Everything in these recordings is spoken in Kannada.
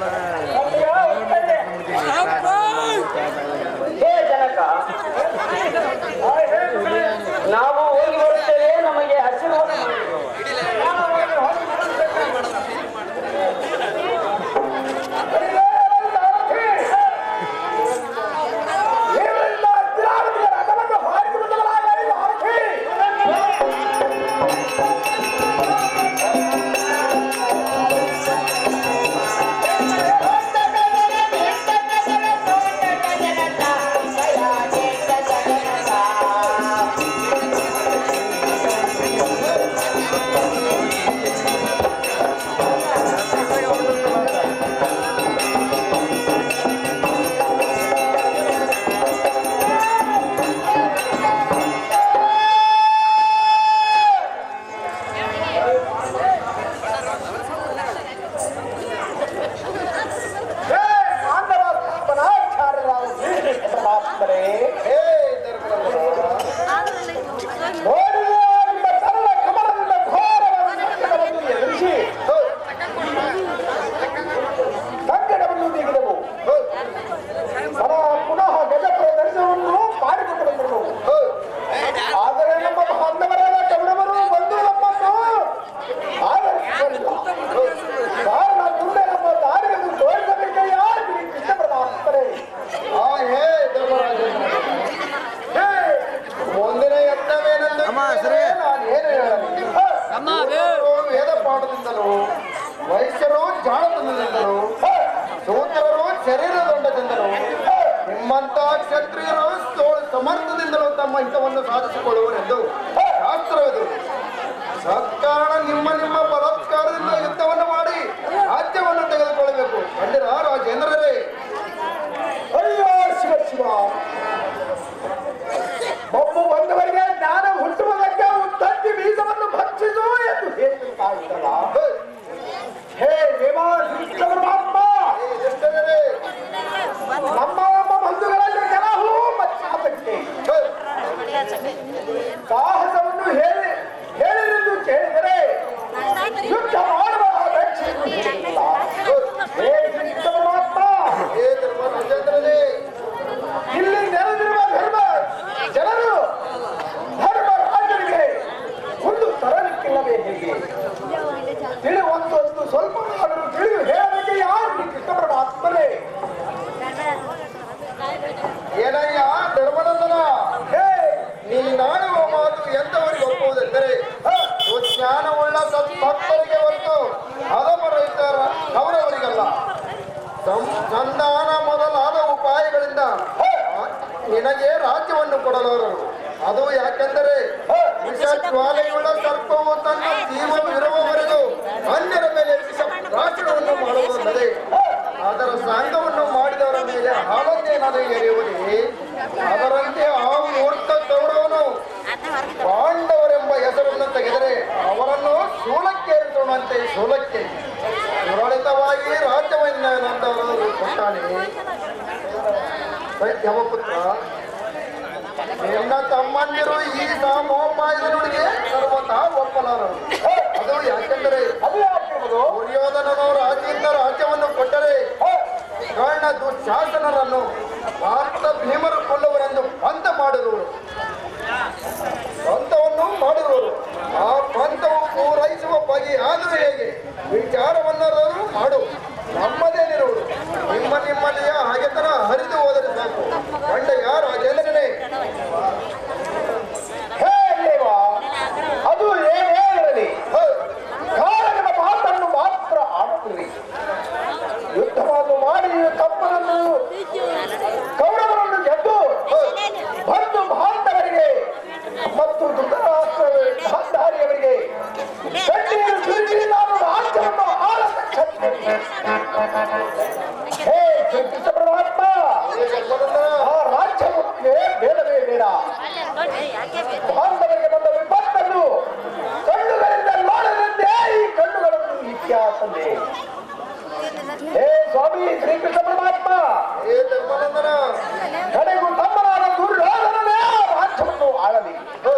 love. ನಾನು ಏನು ಹೇಳಲಿ ಅಮ್ಮ, ಶೂದ್ರರು ವೇದ ಪಾಠದಿಂದಲೂ ವೈಶ್ಯರು ಜಾಣತನದಿಂದಲೂ ಶೂದ್ರರು ಶರೀರದಂಡದಿಂದಲೂ ನಿಮ್ಮಂತ ಕ್ಷತ್ರಿಯರು ಸಮರ್ಥದಿಂದಲೂ ತಮ್ಮ ಹಿತವನ್ನು ಸಾಧಿಸಿಕೊಳ್ಳುವರೆಂದು ಶಾಸ್ತ್ರವಿದು ಸತ್ಕಾರಣ ನಿಮ್ಮ ನಿಮ್ಮ ಬಲಾತ್ಕಾರದಿಂದ ಯುದ್ಧವನ್ನು ಸಂಧಾನ ಮೊದಲಾದ ಉಪಾಯಗಳಿಂದ ನಿನಗೆ ರಾಜ್ಯವನ್ನು ಕೊಡಲಾರರು ಅದು ಯಾಕೆಂದರೆ ಜ್ವಾಲೆಯುಳ್ಳ ಸರ್ಪವು ತನ್ನ ಜೀವವಿರುವವರೆಗೂ ಅನ್ಯರ ಮೇಲೆ ರಾಷ್ಟ್ರವನ್ನು ಮಾಡುವುದಲ್ಲದೆ ಅದರ ಸಾಂಗವನ್ನು ಮಾಡಿದವರ ಮೇಲೆ ಹಾಲನ್ನೇನಾದರೂ ಎರೆಯುವುದೇ ಅದರಂತೆ ಆ ಮೂರ್ತ ಗೌರವನು ಪಾಂಡವರೆಂಬ ಹೆಸರನ್ನು ತೆಗೆದರೆ ಅವರನ್ನು ಶೂಲಕ್ಕೆ. ಸುರಳಿತವಾಗಿ ಕೊಟ್ಟಾನೆ ಯಮಪುತ್ರ ತಮ್ಮಂದಿರು ಈ ಸಾಮೋಪಾಯದೊಳಗೆ ಸರ್ವತಃ ಒಪ್ಪಲಾರರು. ಅದು ಯಾಕೆಂದರೆ ದುರ್ಯೋಧನನು ರಾಜ್ಯದಿಂದ ರಾಜ್ಯವನ್ನು ಕೊಟ್ಟರೆ ಕರ್ಣ ದುಶಾಸನರನ್ನು ಭಾರತ ಭೀಮರು ಕೊಲ್ಲುವರೆಂದು ಮಾಡಿ ತಮ್ಮನನ್ನು ಕೌರವರನ್ನು ಗೆದ್ದು ಬಂದು ಭಾರತವರಿಗೆ ಮತ್ತು ಆಳತಕ್ಕ ಹೇ ಆ ಬೇಡ. ಬಾಂಧವರಿಗೆ ಬಂದ ವಿಪತ್ತನ್ನು ಕಣ್ಣುಗಳಿಂದ ನೋಡದಂತೆ ಈ ಕಣ್ಣುಗಳನ್ನು ಇತಿಹಾಸಂದೆ ಹೇ ಸ್ವಾಮಿ ಶ್ರೀಕೃಷ್ಣ ಪರಮಾತ್ಮ ಹೇ ಧರ್ಮನಂದನ ಕಡೆಗೂ ತಮ್ಮನಾದ ದುರ್ಯೋಧನನೇ ಆ ರಾಜ್ಯವನ್ನು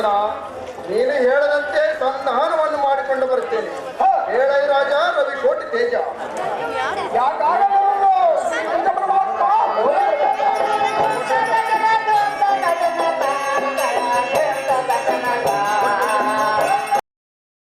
இருக்கிறார்